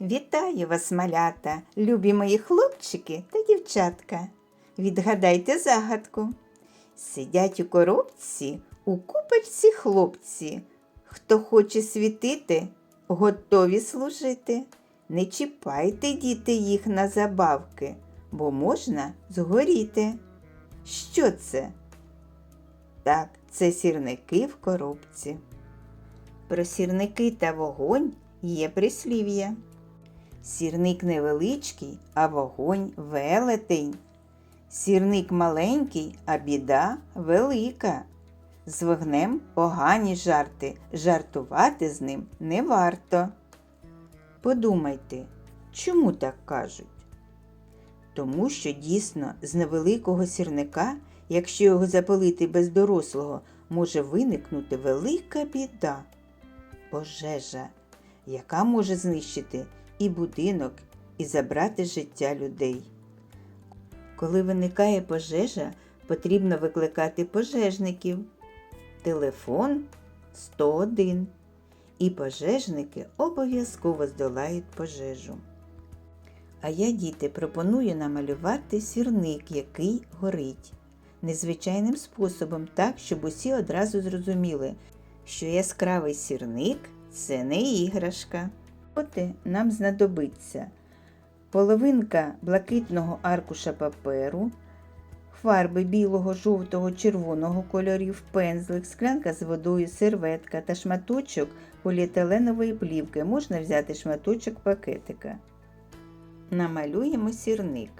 Вітаю вас, малята, любі мої хлопчики та дівчатка. Відгадайте загадку. Сидять у коробці у купочці хлопці. Хто хоче світити, готові служити. Не чіпайте, діти, їх на забавки, бо можна згоріти. Що це? Так, це сірники в коробці. Про сірники та вогонь є прислів'я. Сірник невеличкий, а вогонь велетень. Сірник маленький, а біда велика. З вогнем погані жарти, жартувати з ним не варто. Подумайте, чому так кажуть? Тому що дійсно з невеликого сірника, якщо його запалити без дорослого, може виникнути велика біда пожежа, яка може знищити і будинок, і забрати життя людей. Коли виникає пожежа, потрібно викликати пожежників. Телефон 101. І пожежники обов'язково здолають пожежу. А я, діти, пропоную намалювати сірник, який горить. Незвичайним способом, так, щоб усі одразу зрозуміли, що яскравий сірник це не іграшка. От нам знадобиться половинка блакитного аркуша паперу, фарби білого, жовтого, червоного кольорів, пензлик, склянка з водою, серветка та шматочок поліетиленової плівки. Можна взяти шматочок пакетика. Намалюємо сірник.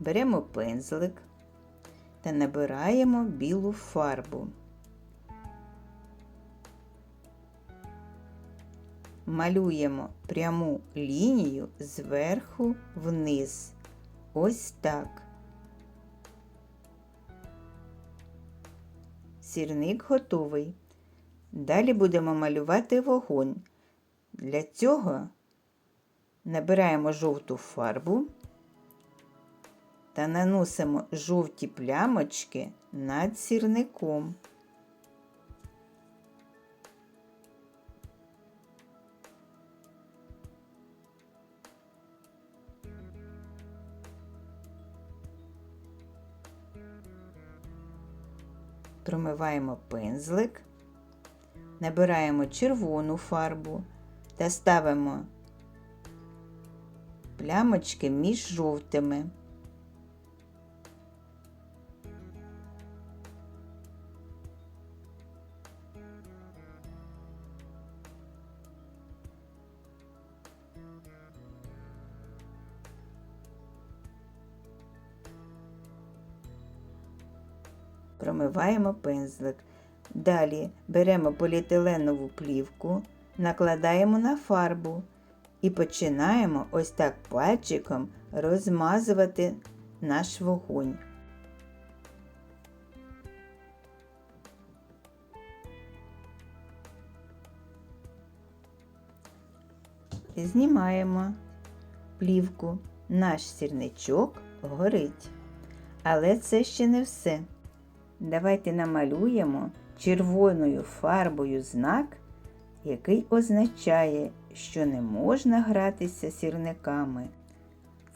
Беремо пензлик та набираємо білу фарбу. Малюємо пряму лінію зверху вниз. Ось так. Сірник готовий. Далі будемо малювати вогонь. Для цього набираємо жовту фарбу та наносимо жовті плямочки над сірником. Промиваємо пензлик, набираємо червону фарбу та ставимо плямочки між жовтими. Промиваємо пензлик. Далі беремо поліетиленову плівку, накладаємо на фарбу і починаємо ось так пальчиком розмазувати наш вогонь. Знімаємо плівку. Наш сірничок горить. Але це ще не все. Давайте намалюємо червоною фарбою знак, який означає, що не можна гратися сірниками.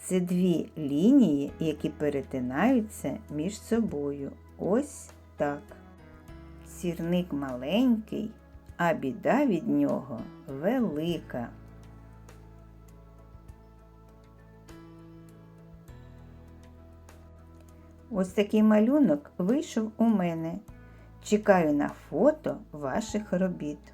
Це дві лінії, які перетинаються між собою. Ось так. Сірник маленький, а біда від нього велика. Ось такий малюнок вийшов у мене. Чекаю на фото ваших робіт.